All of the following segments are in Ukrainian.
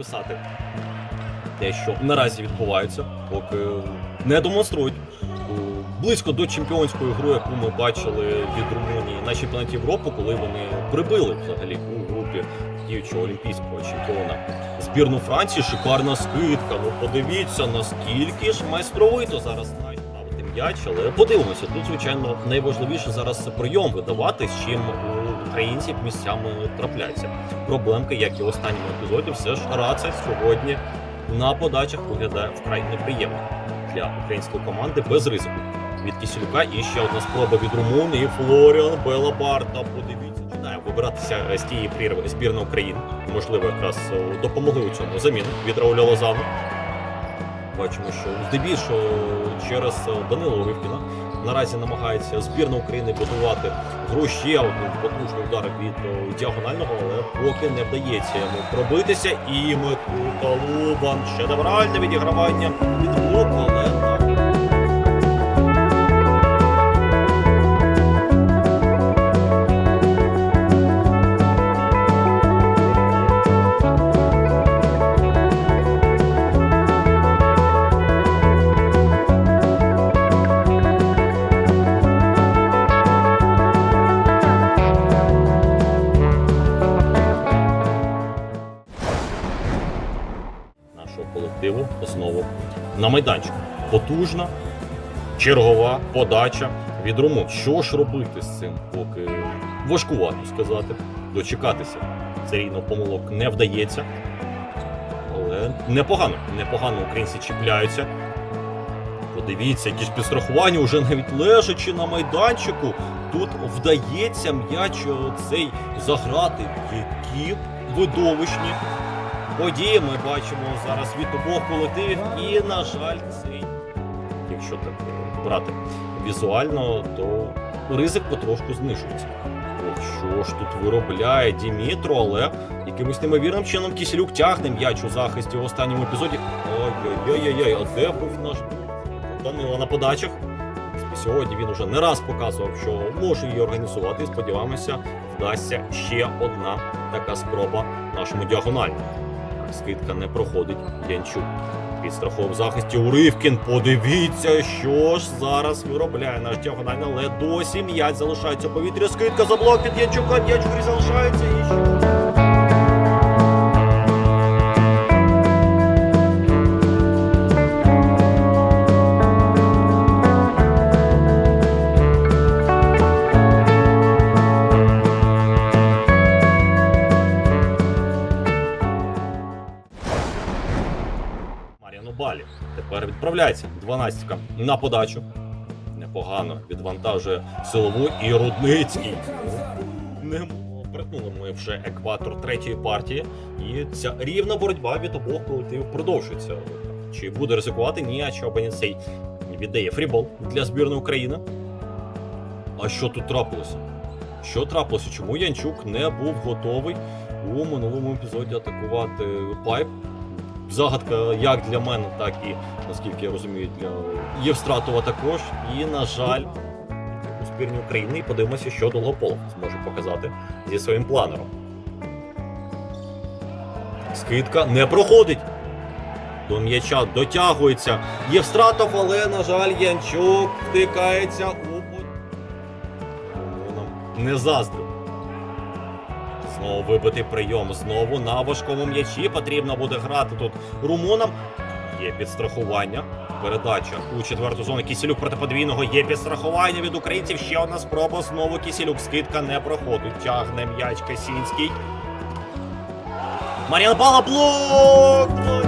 описати те, що наразі відбувається, поки не демонструють е, близько до чемпіонської гри, яку ми бачили від Румунії на чемпіонаті Європи, коли вони прибили взагалі у групі діючого олімпійського чемпіона збірну Франції. Шикарна скидка. Ну подивіться, наскільки ж майстровито зараз знають ставити м'яч, але подивимося. Тут, звичайно, найважливіше зараз це прийом видавати, з чим у українців місцями трапляється. Проблемка, як і в останньому епізоді, все ж Раця сьогодні на подачах виглядає вкрай неприємно для української команди без ризику. Від Кісілюка і ще одна спроба від Румуни і Флоріан Белабарта. Подивіться, починає вибиратися з тієї прірви збірна України. Можливо, якраз е, допомогли у цьому заміни від Рауля Лозану. Бачимо, що здебільшого через е, Данила Уривкіна наразі намагається збірна України будувати гру ще потужний удар від е, діагонального, але поки не вдається йому пробитися. І Микута Лубан шедевральне відігравання від блоку, колективу знову на майданчику. Потужна, чергова подача від Румун. Що ж робити з цим, поки важкувато сказати. Дочекатися серійно помилок не вдається. Але непогано, непогано українці чіпляються. Подивіться, якісь підстрахування, уже навіть лежачи на майданчику. Тут вдається м'яч цей заграти. Які видовищні події ми бачимо зараз від обох колективів. І, на жаль, цей, якщо так брати візуально, то ризик потрошку знижується. Що ж тут виробляє Дімітро, але якимось неймовірним чином Кіселюк тягне м'яч у захисті в останньому епізоді. Ой-ой-ой, а де був наш Данила на подачах? Сьогодні він уже не раз показував, що може її організувати. Сподіваємося, вдасться ще одна така спроба нашому діагональному. Скидка не проходить. Янчук Під страховим захисті Уривкін. Подивіться, що ж зараз виробляє наш діагональний, але досі м'ять залишається повітря. Скидка за блок від Янчука. Янчук залишається і що? Мар'яну Балі. Тепер відправляється 12-ка на подачу. Непогано відвантажує силову і Рудницький. Не притнули ми вже екватор третьої партії. І ця рівна боротьба від обох колективів продовжується. Чи буде ризикувати? Ні, а що Беніцей віддає фрібол для збірної України. А що тут трапилося? Що трапилося? Чому Янчук не був готовий у минулому епізоді атакувати пайп? Загадка як для мене, так і, наскільки я розумію, для Євстратова також. І, на жаль, у збірні України. І подивимося, що Долгополов зможе показати зі своїм планером. Скидка не проходить. До м'яча дотягується Євстратов, але, на жаль, Янчук втикається у не заздрив. Знову вибитий прийом. Знову на важкому м'ячі. Потрібно буде грати тут румунам. Є підстрахування. Передача у четверту зону. Кісілюк проти подвійного. Є підстрахування від українців. Ще одна спроба. Знову Кісілюк. Скидка не проходить. Тягне м'яч Касінський. Маріан Бала блок!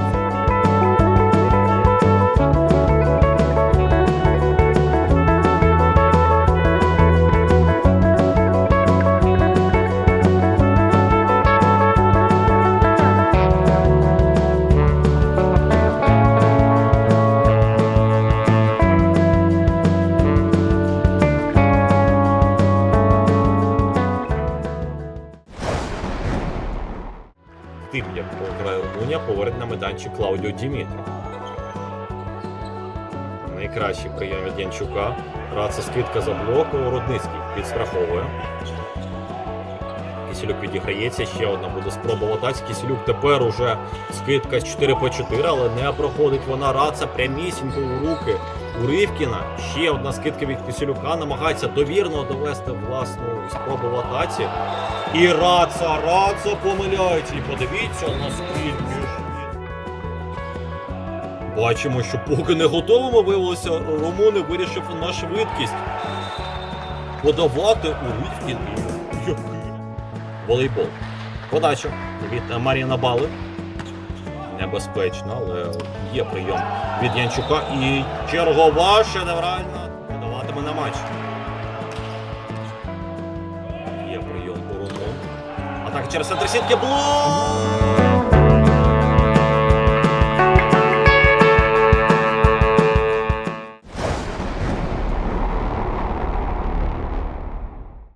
Поверне на майданчик Клаудіо Дімітро. Найкращий прийом від Янчука. Раца скидка за блоку. Рудницький підстраховує. Кисілюк відіграється. Ще одна буде спроба в атаці. Кисілюк тепер уже скидка з 4 по 4, але не проходить вона раца прямісінько у руки у Ривкіна. Ще одна скидка від Кисілюка. Намагається довірно довести власну спробу в атаці. І раца, раца помиляється. І подивіться наскільки. Бачимо, що поки не готовими виявилося, Румуни вирішив на швидкість подавати у Ривкін. І волейбол. Подача від Маріна Бали. Небезпечно, але є прийом від Янчука. І чергова шедевральна подаватиме на матч. Є прийом у. Атака через центр сітки. Блок!